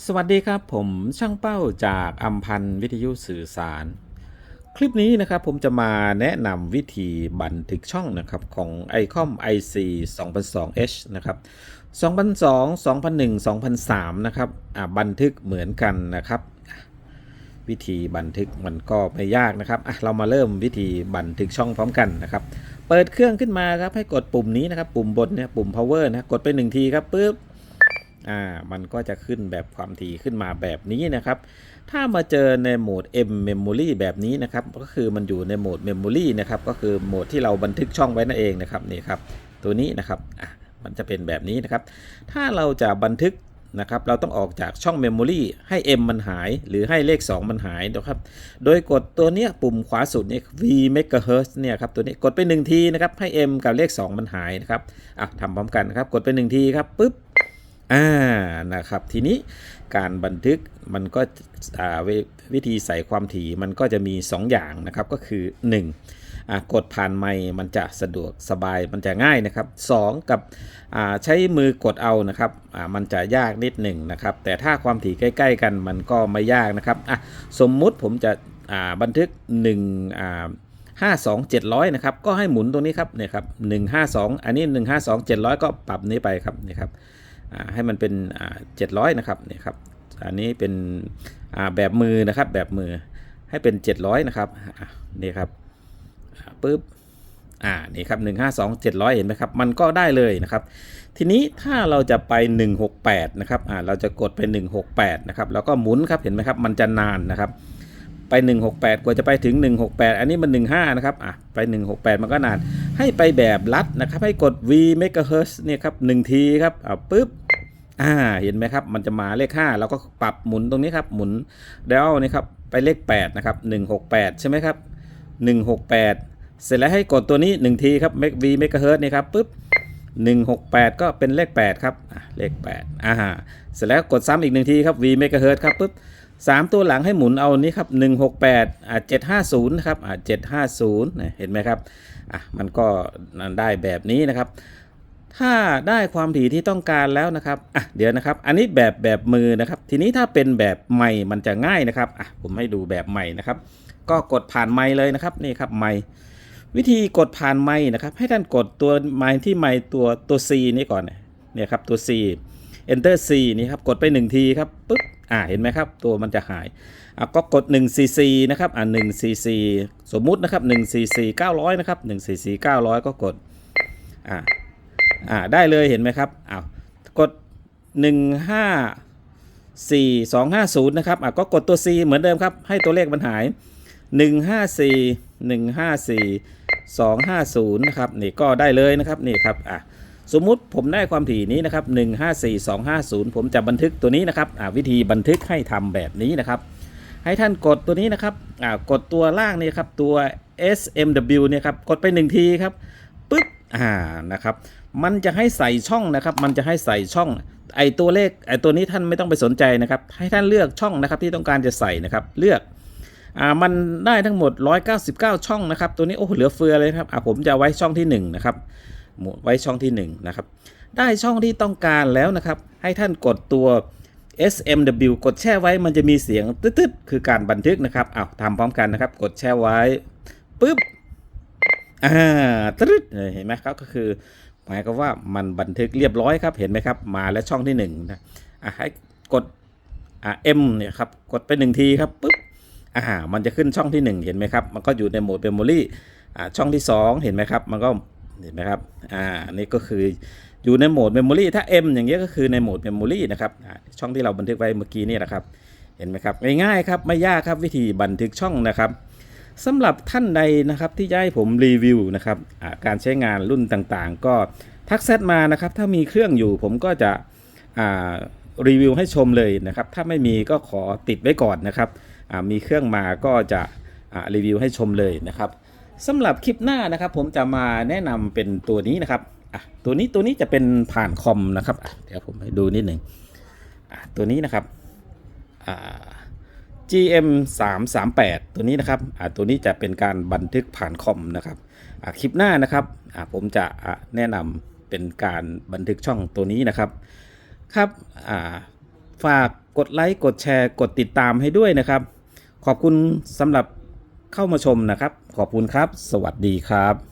สวัสดีครับผมช่างเป้าจากอัมพันธ์วิทยุสื่อสาร คลิปนี้นะครับผมจะมาแนะนำวิธีบันทึกช่องนะครับของ ICOM IC 2002H นะครับ 2002 2001 2003 นะครับอ่าบันทึกเหมือนกันนะครับ วิธีบันทึกมันก็ไม่ยากนะครับเรามาเริ่มวิธีบันทึกช่องพร้อมกันนะครับ เปิดเครื่องขึ้นมาครับให้กดปุ่มนี้นะครับ ปุ่มบนเนี่ยปุ่ม power นะกดไปหนึ่งทีครับปุ๊บ อ่ามันก็จะขึ้นแบบความถี่ขึ้นมาแบบนี้นะครับ ถ้ามาเจอในโหมด M Memory แบบนี้นะครับก็คือมันอยู่ในโหมด Memory นะครับก็คือโหมดที่เราบันทึกช่องไว้นั่นเองนะครับนี่ครับตัวนี้นะครับอะมันจะเป็นแบบนี้นะครับ ถ้าเราจะบันทึกนะครับเราต้องออกจากช่อง Memory ให้ M มันหาย หรือให้เลข 2 มันหายนะครับ โดยกดตัวเนี้ยปุ่มขวาสุดนี่ V megahertz เนี่ยครับตัวนี้กดไป 1 ทีนะครับให้ M กับเลข 2 มันหายนะครับอะทำพร้อมกันนะครับ กดไป 1 ทีครับปึ๊บ อ่านะครับ ทีนี้การบันทึกมันก็วิธีใส่ความถี่มันก็จะมี 2 อย่างนะครับก็คือ1อ่ากดผ่านไมค์มันจะสะดวกสบายมันจะง่ายนะครับ 2 กับใช้มือกดเอานะครับมันจะยากนิดหนึ่งนะครับ แต่ถ้าความถี่ใกล้ ๆ กันมันก็ไม่ยากนะครับสมมุติผมจะบันทึก1อ่า52 700 นะครับ ก็ให้หมุนตรงนี้ครับเนี่ยครับ152 อันนี้ 152 700 ก็ปรับนี้ไปครับนี่ครับ ให้มันเป็นอ่า700นะครับเนี่ยครับอันนี้เป็นแบบมือนะครับแบบมือให้เป็น 700 นะครับนี่ครับปึ๊บอ่านี่ครับ152 700 เห็นไหมครับ มันก็ได้เลยนะครับ ทีนี้ถ้าเราจะไป 168 นะครับอ่าเราจะกดไป 168 นะครับ แล้วก็หมุนครับเห็นไหมครับ มันจะนานนะครับ ไป 168 กว่าจะไปถึง 168 อันนี้มัน 15 นะครับอะไป 168 มันก็นาน ให้ไปแบบลัดนะครับ ให้กด V megahertz เนี่ยครับ1ทีครับอ่าปึ๊บ อ่าเห็นไหมครับ มันจะมาเลข5แล้วก็ปรับหมุนตรงนี้ครับ หมุนแล้วนี่ครับไปเลข8นะครับ168 ใช่ไหมครับ 168 เสร็จแล้วให้กดตัวนี้ 1 ทีครับ V megahertz นี่ครับปึ๊บ168 ก็เป็นเลข 8 ครับเลข8อ่าเสร็จแล้วกดซ้ำอีก 1 ทีครับ V megahertz ครับปึ๊บสามตัวหลังให้หมุนเอานี้ครับ 168อ่า750นะครับอ่า750 เห็นไหมครับอะมันก็ได้แบบนี้นะครับ ถ้าได้ความถี่ที่ต้องการแล้วนะครับอะเดี๋ยวนะครับ อันนี้แบบแบบมือนะครับ ทีนี้ถ้าเป็นแบบไม้มันจะง่ายนะครับอะผมให้ดูแบบไม้นะครับ ก็กดผ่านไม้เลยนะครับนี่ครับไม้วิธีกดผ่านไม้นะครับ ให้ท่านกดตัวไม้ที่ไม้ตัวตัว C นี่ก่อนเนี่ยครับตัว C enter C นี่ครับกดไป 1 ทีครับปึ๊บอ่าเห็นไหมครับ ตัวมันจะหายอะก็กด 1 cc นะครับอ่า1 cc สมมุตินะครับ 1 cc 900 นะครับ 1 cc 900 ก็กดอ่า อ่าได้เลยเห็นไหมครับอ้าวกด 1 5 4 2 5 0 นะครับอะก็กดตัว C เหมือนเดิมครับ ให้ตัวเลขมันหาย 1 5 4 1 5 4 2 5 0 นะครับ นี่ก็ได้เลยนะครับ นี่ครับอะสมมุติผมได้ความถี่นี้นะครับ 154250 ผมจะบันทึกตัวนี้นะครับอ่าวิธีบันทึกให้ทำแบบนี้นะครับ ให้ท่านกดตัวนี้นะครับอ่ากดตัวล่างนี่ครับตัว SMW เนี่ยครับ กดไป 1 ทีครับปึ๊บ อ่านะครับมันจะให้ใส่ช่องนะครับ มันจะให้ใส่ช่อง ไอตัวเลขไอตัวนี้ท่านไม่ต้องไปสนใจนะครับ ให้ท่านเลือกช่องนะครับที่ต้องการจะใส่นะครับเลือกอ่ามันได้ทั้งหมด 199 ช่องนะครับ ตัวนี้โอ้เหลือเฟือเลยครับอ่าผมจะไว้ช่องที่ 1 นะครับไว้ช่องที่ 1 นะครับ ได้ช่องที่ต้องการแล้วนะครับ ให้ท่านกดตัว SMW กดแช่ไว้มันจะมีเสียงตึ๊ดๆคือการบันทึกนะครับอ้าวทำพร้อมกันนะครับ กดแช่ไว้ปุ๊บ อ่าตึ๊ดเห็นไหมครับก็คือ หมายก็ว่ามันบันทึกเรียบร้อยครับเห็นไหมครับ มาแล้วช่องที่1นะอะให้กดอ่า M เนี่ยครับกดไป1ทีครับปุ๊บอ่ามันจะขึ้นช่องที่ 1 เห็นไหมครับมันก็อยู่ในโหมด Memory อ่าช่องที่ 2 เห็นไหมครับ มันก็เห็นไหมครับอ่านี่ก็คืออยู่ในโหมด Memory ถ้า M อย่างเงี้ยก็คือในโหมด Memory นะครับอ่าช่องที่เราบันทึกไว้เมื่อกี้นี่นะครับเห็นไหมครับง่ายๆครับไม่ยากครับวิธีบันทึกช่องนะครับ สำหรับท่านใดนะครับที่จะให้ผมรีวิวนะครับการใช้งานรุ่นต่างๆ ก็ทักแซดมานะครับ ถ้ามีเครื่องอยู่ผมก็จะรีวิวให้ชมเลยนะครับ ถ้าไม่มีก็ขอติดไว้ก่อนนะครับมีเครื่องมาก็จะรีวิวให้ชมเลยนะครับสำหรับคลิปหน้านะครับ ผมจะมาแนะนำเป็นตัวนี้นะครับตัวนี้ตัวนี้จะเป็นผ่านคอมนะครับเดี๋ยวผมให้ดูนิดหนึ่งตัวนี้นะครับอ่า GM 3 3 8ตัวนี้นะครับอ่าตัวนี้จะเป็นการบันทึกผ่านคอมนะครับอ่าคลิปหน้านะครับอ่าผมจะแนะนำเป็นการบันทึกช่องตัวนี้นะครับครับอ่าฝากกดไลค์กดแชร์กดติดตามให้ด้วยนะครับ ขอบคุณสำหรับเข้ามาชมนะครับ ขอบคุณครับ สวัสดีครับ